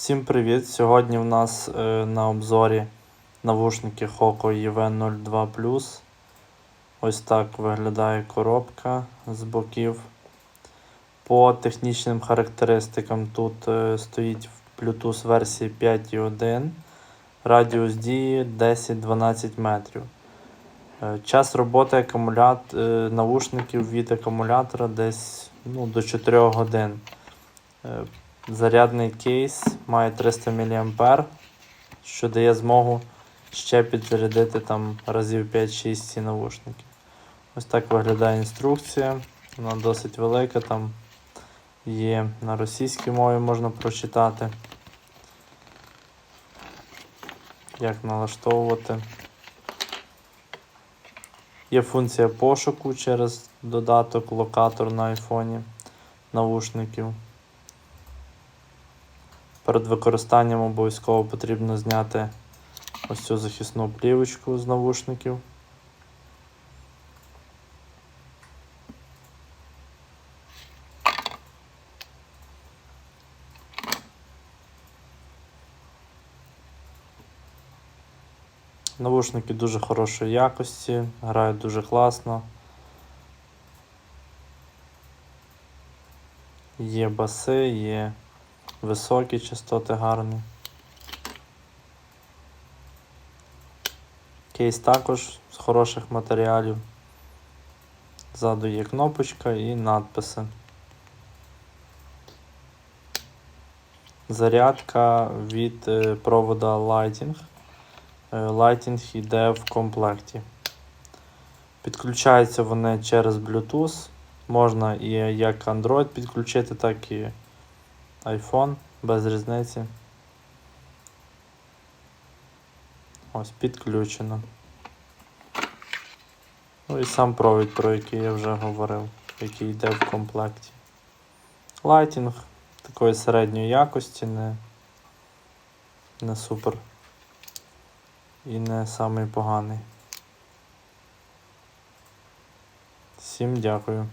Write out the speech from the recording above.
Всім привіт! Сьогодні в нас е, на обзорі навушники Hoco EV02 Ось так виглядає коробка з боків. По технічним характеристикам тут е, стоїть Bluetooth версії 5.1, радіус дії 10-12 метрів. Е, Час роботи акумулят... е, навушників від акумулятора десь ну, до 4 годин. Зарядний кейс має 300 мА, що дає змогу ще підзарядити там разів 5-6 ці навушники. Ось так виглядає інструкція. Вона досить велика, там є на російській мові можна прочитати. Як налаштовувати. Є функція пошуку через додаток локатор на айфоні навушників. Перед використанням обов'язково потрібно зняти ось цю захисну плівочку з навушників. Навушники дуже хорошої якості, грають дуже класно. Є баси, є високі частоти гарні. Кейс також з хороших матеріалів. Ззаду є кнопочка і надписи. Зарядка від е, провода Lighting. Е, Lighting йде в комплекті. Підключаються вони через Bluetooth. Можна і як Android підключити, так і iPhone без різниці. Ось підключено. Ну і сам провід, про який я вже говорив, який йде в комплекті. Лайтінг такої середньої якості, не, не супер. І не самий поганий. Всім дякую.